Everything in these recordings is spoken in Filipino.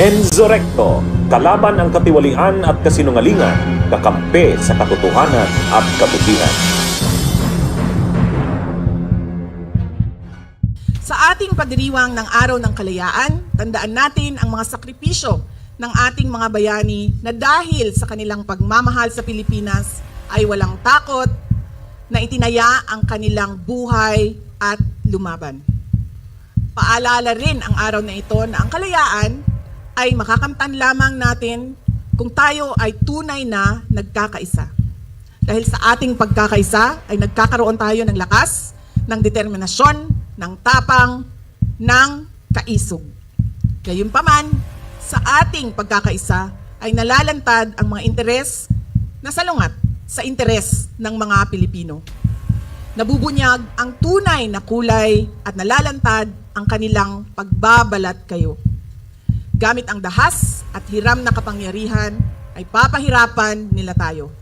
Enzo Recto, kalaban ang katiwalian at kasinungalingan, kakampi sa katotohanan at kabutihan. Sa ating pagdiriwang ng Araw ng Kalayaan, tandaan natin ang mga sakripisyo ng ating mga bayani na dahil sa kanilang pagmamahal sa Pilipinas ay walang takot na itinaya ang kanilang buhay at lumaban. Paalala rin ang araw na ito na ang kalayaan ay makakamtan lamang natin kung tayo ay tunay na nagkakaisa. Dahil sa ating pagkakaisa ay nagkakaroon tayo ng lakas, ng determinasyon, ng tapang, ng kaisog. Gayunpaman, sa ating pagkakaisa ay nalalantad ang mga interes na salungat sa interes ng mga Pilipino. Nabubunyag ang tunay na kulay at nalalantad ang kanilang pagbabalat kayo. Gamit ang dahas at hiram na kapangyarihan ay papahirapan nila tayo.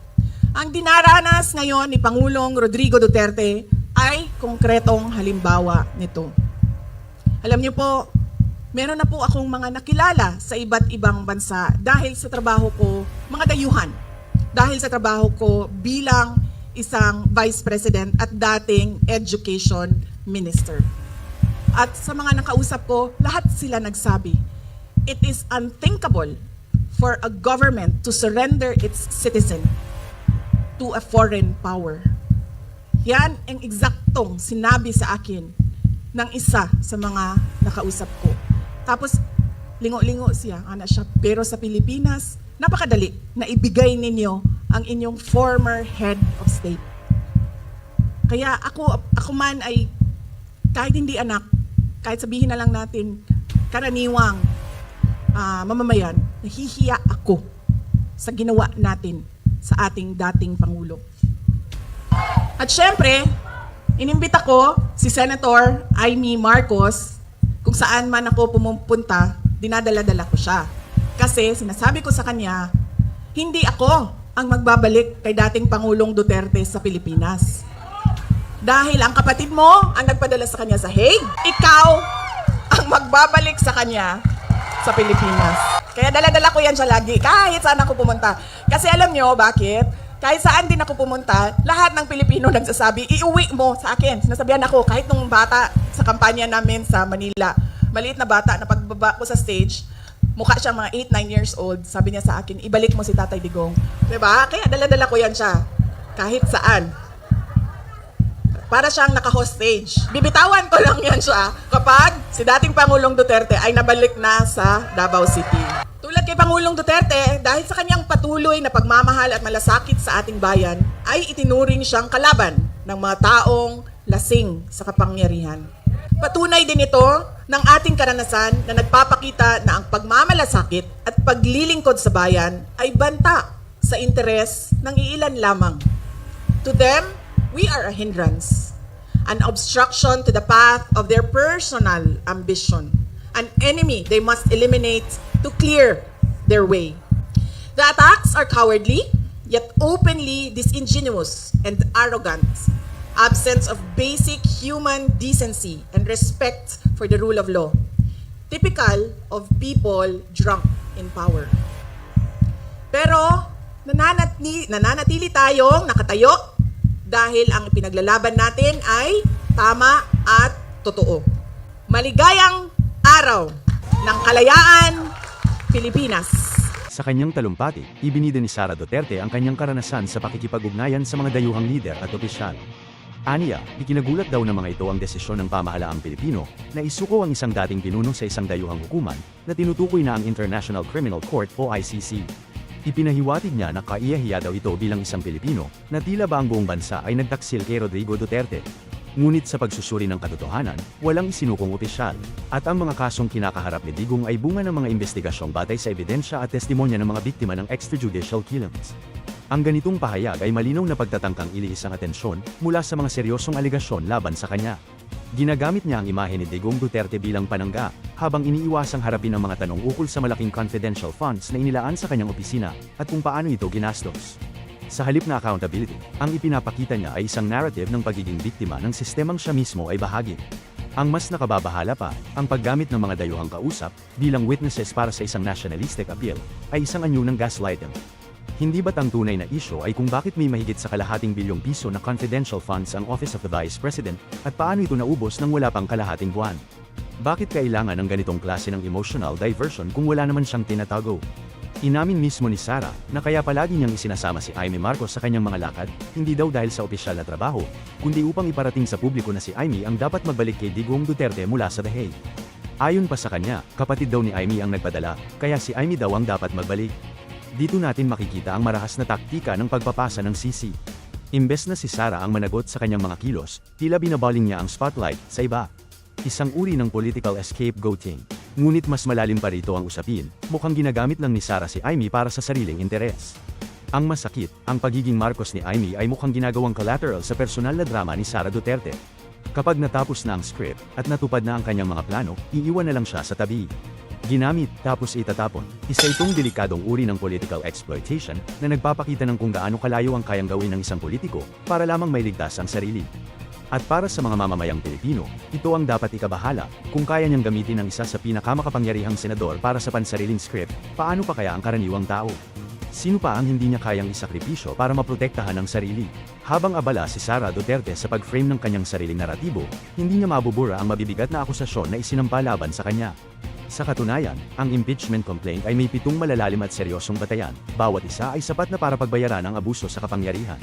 Ang dinaranas ngayon ni Pangulong Rodrigo Duterte ay konkretong halimbawa nito. Alam niyo po, meron na po akong mga nakilala sa iba't ibang bansa dahil sa trabaho ko, mga dayuhan, dahil sa trabaho ko bilang isang vice president at dating education minister. At sa mga nakausap ko, lahat sila nagsabi, it is unthinkable for a government to surrender its citizen to a foreign power. Yan ang eksaktong sinabi sa akin ng isa sa mga nakausap ko. Tapos, lingo-lingo siya, ana siya. Pero sa Pilipinas, napakadali na ibigay ninyo ang inyong former head of state. Kaya ako, ako man ay, kahit hindi anak, kahit sabihin na lang natin, karaniwang ah, mamamayan, nahihiya ako sa ginawa natin sa ating dating Pangulo. At syempre, inimbita ko si Senator Amy Marcos kung saan man ako pumupunta, dinadala-dala ko siya. Kasi sinasabi ko sa kanya, hindi ako ang magbabalik kay dating Pangulong Duterte sa Pilipinas. Dahil ang kapatid mo ang nagpadala sa kanya sa Hague, ikaw ang magbabalik sa kanya sa Pilipinas. Kaya dala-dala ko yan siya lagi, kahit saan ako pumunta. Kasi alam nyo, bakit? Kahit saan din ako pumunta, lahat ng Pilipino nagsasabi, iuwi mo sa akin. Sinasabihan ako, kahit nung bata sa kampanya namin sa Manila, maliit na bata na pagbaba ko sa stage, mukha siya mga 8, 9 years old, sabi niya sa akin, ibalik mo si Tatay Digong. 'Di ba? Kaya dala-dala ko yan siya. Kahit saan. Para siyang naka-hostage. Bibitawan ko lang yan siya kapag si dating Pangulong Duterte ay nabalik na sa Davao City. Tulad kay Pangulong Duterte, dahil sa kanyang patuloy na pagmamahal at malasakit sa ating bayan, ay itinuring siyang kalaban ng mga taong lasing sa kapangyarihan. Patunay din ito ng ating karanasan na nagpapakita na ang pagmamalasakit at paglilingkod sa bayan ay banta sa interes ng iilan lamang. To them, we are a hindrance, an obstruction to the path of their personal ambition, an enemy they must eliminate to clear their way. The attacks are cowardly, yet openly disingenuous and arrogant, absence of basic human decency and respect for the rule of law, typical of people drunk in power. Pero nananatili, nananatili tayong nakatayo dahil ang pinaglalaban natin ay tama at totoo. Maligayang araw ng kalayaan, Pilipinas. Sa kanyang talumpati, ibinida ni Sara Duterte ang kanyang karanasan sa pakikipag-ugnayan sa mga dayuhang lider at opisyal. Aniya, ikinagulat daw ng mga ito ang desisyon ng pamahalaang Pilipino na isuko ang isang dating pinuno sa isang dayuhang hukuman na tinutukoy na ang International Criminal Court o ICC. Ipinahiwatig niya na kaiyahiya daw ito bilang isang Pilipino na tila ba ang buong bansa ay nagtaksil kay Rodrigo Duterte. Ngunit sa pagsusuri ng katotohanan, walang isinukong opisyal, at ang mga kasong kinakaharap ni Digong ay bunga ng mga investigasyong batay sa ebidensya at testimonya ng mga biktima ng extrajudicial killings. Ang ganitong pahayag ay malinaw na pagtatangkang iliis ang atensyon mula sa mga seryosong aligasyon laban sa kanya. Ginagamit niya ang imahe ni Digong Duterte bilang panangga, habang iniiwasang harapin ang mga tanong ukol sa malaking confidential funds na inilaan sa kanyang opisina, at kung paano ito ginastos. Sa halip na accountability, ang ipinapakita niya ay isang narrative ng pagiging biktima ng sistemang siya mismo ay bahagi. Ang mas nakababahala pa, ang paggamit ng mga dayuhang kausap bilang witnesses para sa isang nationalistic appeal ay isang anyo ng gaslighting. Hindi ba't ang tunay na isyo ay kung bakit may mahigit sa kalahating bilyong piso na confidential funds ang Office of the Vice President at paano ito naubos nang wala pang kalahating buwan? Bakit kailangan ng ganitong klase ng emotional diversion kung wala naman siyang tinatago? Inamin mismo ni Sara na kaya palagi niyang isinasama si Amy Marcos sa kanyang mga lakad, hindi daw dahil sa opisyal na trabaho, kundi upang iparating sa publiko na si Amy ang dapat magbalik kay Digong Duterte mula sa The Hague. Ayon pa sa kanya, kapatid daw ni Amy ang nagpadala, kaya si Amy daw ang dapat magbalik. Dito natin makikita ang marahas na taktika ng pagpapasa ng CC. Imbes na si Sara ang managot sa kanyang mga kilos, tila binabaling niya ang spotlight sa iba. Isang uri ng political scapegoating. Ngunit mas malalim pa rito ang usapin, mukhang ginagamit lang ni Sara si Amy para sa sariling interes. Ang masakit, ang pagiging Marcos ni Amy ay mukhang ginagawang collateral sa personal na drama ni Sara Duterte. Kapag natapos na ang script, at natupad na ang kanyang mga plano, iiwan na lang siya sa tabi. Ginamit, tapos itatapon. Isa itong delikadong uri ng political exploitation na nagpapakita ng kung gaano kalayo ang kayang gawin ng isang politiko para lamang mailigtas ang sarili. At para sa mga mamamayang Pilipino, ito ang dapat ikabahala, kung kaya niyang gamitin ang isa sa pinakamakapangyarihang senador para sa pansariling script, paano pa kaya ang karaniwang tao? Sino pa ang hindi niya kayang isakripisyo para maprotektahan ang sarili? Habang abala si Sara Duterte sa pag-frame ng kanyang sariling naratibo, hindi niya mabubura ang mabibigat na akusasyon na isinampa laban sa kanya. Sa katunayan, ang impeachment complaint ay may pitong malalalim at seryosong batayan, bawat isa ay sapat na para pagbayaran ang abuso sa kapangyarihan.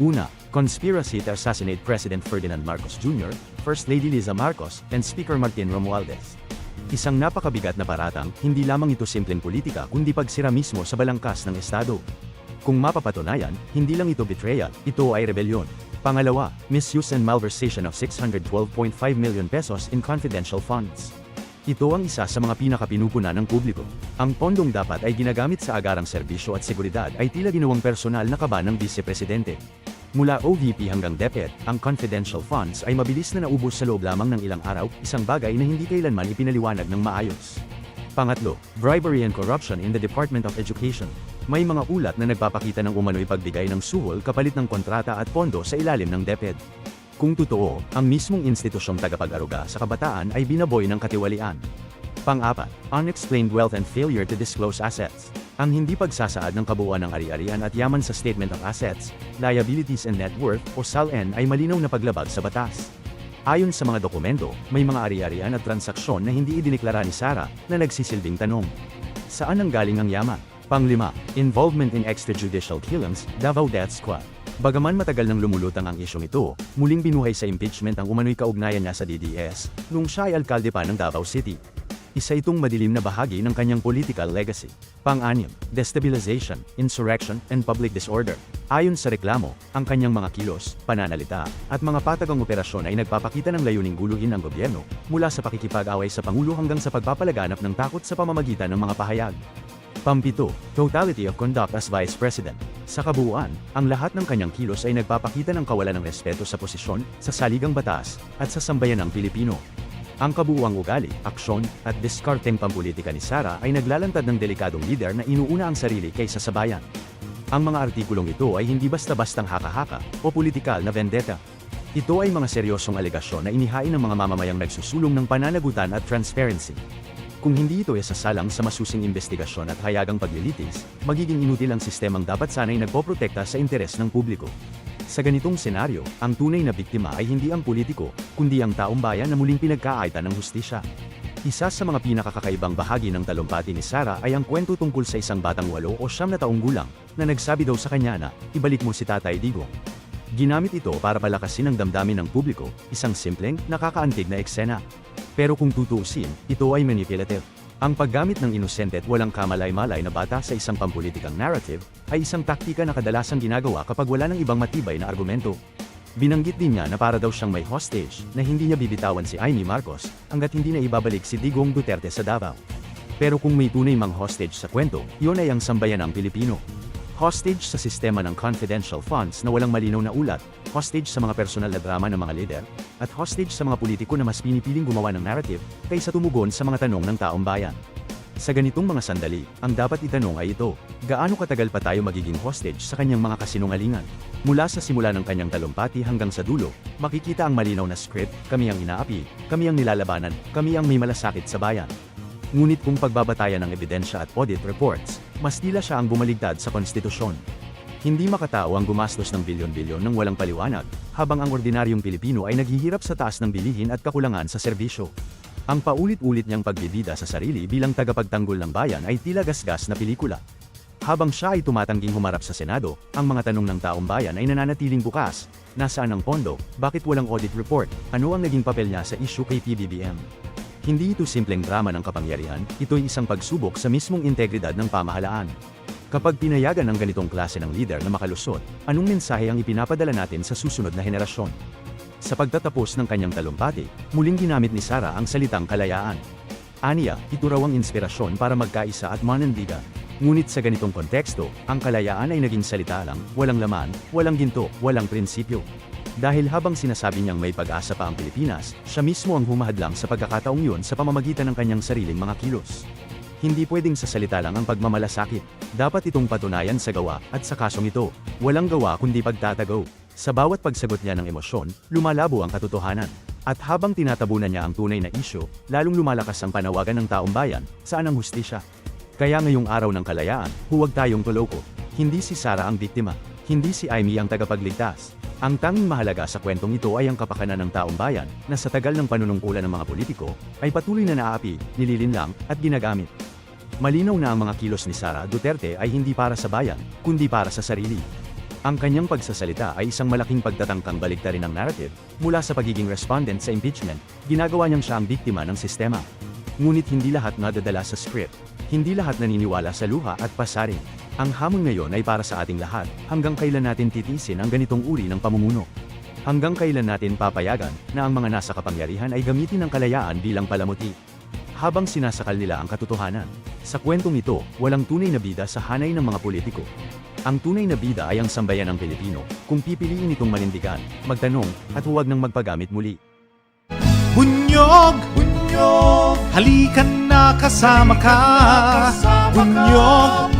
Una, conspiracy to assassinate President Ferdinand Marcos Jr., First Lady Liza Marcos, and Speaker Martin Romualdez. Isang napakabigat na paratang, hindi lamang ito simpleng politika kundi pagsira mismo sa balangkas ng Estado. Kung mapapatunayan, hindi lang ito betrayal, ito ay rebellion. Pangalawa, misuse and malversation of 612.5 million pesos in confidential funds. Ito ang isa sa mga pinakapinupunan ng publiko. Ang pondong dapat ay ginagamit sa agarang serbisyo at seguridad ay tila ginawang personal na kaba ng vice-presidente. Mula OVP hanggang DepEd, ang confidential funds ay mabilis na naubos sa loob lamang ng ilang araw, isang bagay na hindi kailanman ipinaliwanag ng maayos. Pangatlo, bribery and corruption in the Department of Education. May mga ulat na nagpapakita ng umano'y pagbigay ng suhol kapalit ng kontrata at pondo sa ilalim ng DepEd. Kung totoo, ang mismong institusyong tagapag-aruga sa kabataan ay binaboy ng katiwalian. Pang-apat, unexplained wealth and failure to disclose assets. Ang hindi pagsasaad ng kabuuan ng ari-arian at yaman sa Statement of Assets, Liabilities and Net Worth o SALN ay malinaw na paglabag sa batas. Ayon sa mga dokumento, may mga ari-arian at transaksyon na hindi idineklara ni Sara na nagsisilbing tanong. Saan ang galing ang yaman? Panglima, involvement in extrajudicial killings, Davao Death Squad. Bagaman matagal nang lumulutang ang isyong ito, muling binuhay sa impeachment ang umano'y kaugnayan niya sa DDS, nung siya ay alkalde pa ng Davao City. Isa itong madilim na bahagi ng kanyang political legacy. Pang-anim, destabilization, insurrection, and public disorder. Ayon sa reklamo, ang kanyang mga kilos, pananalita, at mga patagang operasyon ay nagpapakita ng layuning guluhin ang gobyerno, mula sa pakikipag-away sa Pangulo hanggang sa pagpapalaganap ng takot sa pamamagitan ng mga pahayag. Pampito, totality of conduct as Vice President. Sa kabuuan, ang lahat ng kanyang kilos ay nagpapakita ng kawalan ng respeto sa posisyon, sa saligang batas, at sa sambayanang Pilipino. Ang kabuuang ugali, aksyon, at diskarteng pampolitika ni Sara ay naglalantad ng delikadong lider na inuuna ang sarili kaysa sa bayan. Ang mga artikulong ito ay hindi basta-bastang haka-haka o politikal na vendetta. Ito ay mga seryosong alegasyon na inihain ng mga mamamayang nagsusulong ng pananagutan at transparency. Kung hindi ito sasalang sa masusing investigasyon at hayagang paglilitis, magiging inutil ang sistemang dapat sanay nagpoprotekta sa interes ng publiko. Sa ganitong senaryo, ang tunay na biktima ay hindi ang politiko, kundi ang taong bayan na muling pinagkaaitan ng hustisya. Isa sa mga pinakakakaibang bahagi ng talumpati ni Sara ay ang kwento tungkol sa isang batang walo o siyam na taong gulang, na nagsabi daw sa kanya na, ibalik mo si Tatay Digong. Ginamit ito para palakasin ang damdamin ng publiko, isang simpleng, nakakaantig na eksena. Pero kung tutuusin, ito ay manipulative. Ang paggamit ng inosente at walang kamalay-malay na bata sa isang pampulitikang narrative, ay isang taktika na kadalasang ginagawa kapag wala ng ibang matibay na argumento. Binanggit din niya na para daw siyang may hostage, na hindi niya bibitawan si Amy Marcos, hanggat hindi na ibabalik si Digong Duterte sa Davao. Pero kung may tunay mang hostage sa kwento, yun ay ang sambayanang Pilipino. Hostage sa sistema ng confidential funds na walang malinaw na ulat, hostage sa mga personal na drama ng mga lider, at hostage sa mga politiko na mas pinipiling gumawa ng narrative kaysa tumugon sa mga tanong ng taong bayan. Sa ganitong mga sandali, ang dapat itanong ay ito, gaano katagal pa tayo magiging hostage sa kanyang mga kasinungalingan? Mula sa simula ng kanyang talumpati hanggang sa dulo, makikita ang malinaw na script, kami ang inaapi, kami ang nilalabanan, kami ang may malasakit sa bayan. Ngunit kung pagbabatayan ng ebidensya at audit reports, mas tila siya ang bumaligtad sa konstitusyon. Hindi makatao ang gumastos ng bilyon-bilyon ng walang paliwanag, habang ang ordinaryong Pilipino ay naghihirap sa taas ng bilihin at kakulangan sa serbisyo. Ang paulit-ulit niyang pagbibida sa sarili bilang tagapagtanggol ng bayan ay tila gasgas na pelikula. Habang siya ay tumatangging humarap sa Senado, ang mga tanong ng taong bayan ay nananatiling bukas. Nasaan ang pondo? Bakit walang audit report? Ano ang naging papel niya sa issue kay PBBM? Hindi ito simpleng drama ng kapangyarihan, ito'y isang pagsubok sa mismong integridad ng pamahalaan. Kapag pinayagan ng ganitong klase ng leader na makalusot, anong mensahe ang ipinapadala natin sa susunod na henerasyon? Sa pagtatapos ng kanyang talumpati, muling ginamit ni Sara ang salitang kalayaan. Aniya, ito raw ang inspirasyon para magkaisa at manandiga. Ngunit sa ganitong konteksto, ang kalayaan ay naging salita lang, walang laman, walang ginto, walang prinsipyo. Dahil habang sinasabi niyang may pag-asa pa ang Pilipinas, siya mismo ang humahadlang sa pagkakataong yun sa pamamagitan ng kanyang sariling mga kilos. Hindi pwedeng sa salita lang ang pagmamalasakit. Dapat itong patunayan sa gawa, at sa kasong ito, walang gawa kundi pagtatago. Sa bawat pagsagot niya ng emosyon, lumalabo ang katotohanan. At habang tinatabunan niya ang tunay na isyo, lalong lumalakas ang panawagan ng taong bayan, saan ang hustisya? Kaya ngayong araw ng kalayaan, huwag tayong tuloko. Hindi si Sara ang biktima. Hindi si Amy ang tagapagligtas. Ang tanging mahalaga sa kwentong ito ay ang kapakanan ng taong bayan, na sa tagal ng panunungkulan ng mga politiko, ay patuloy na naapi, nililinlang, at ginagamit. Malinaw na ang mga kilos ni Sara Duterte ay hindi para sa bayan, kundi para sa sarili. Ang kanyang pagsasalita ay isang malaking pagtatangkang baliktarin ng narrative, mula sa pagiging respondent sa impeachment, ginagawa niyang siya ang biktima ng sistema. Ngunit hindi lahat nadadala sa script. Hindi lahat naniniwala sa luha at pasaring. Ang hamon ngayon ay para sa ating lahat, hanggang kailan natin titiisin ang ganitong uri ng pamumuno. Hanggang kailan natin papayagan na ang mga nasa kapangyarihan ay gamitin ang kalayaan bilang palamuti. Habang sinasakal nila ang katotohanan. Sa kwentong ito, walang tunay na bida sa hanay ng mga politiko. Ang tunay na bida ay ang sambayan ng Pilipino, kung pipiliin itong manindigan, magtanong, at huwag nang magpagamit muli. Bunyog, bunyog, halikan na kasama ka. Bunyog,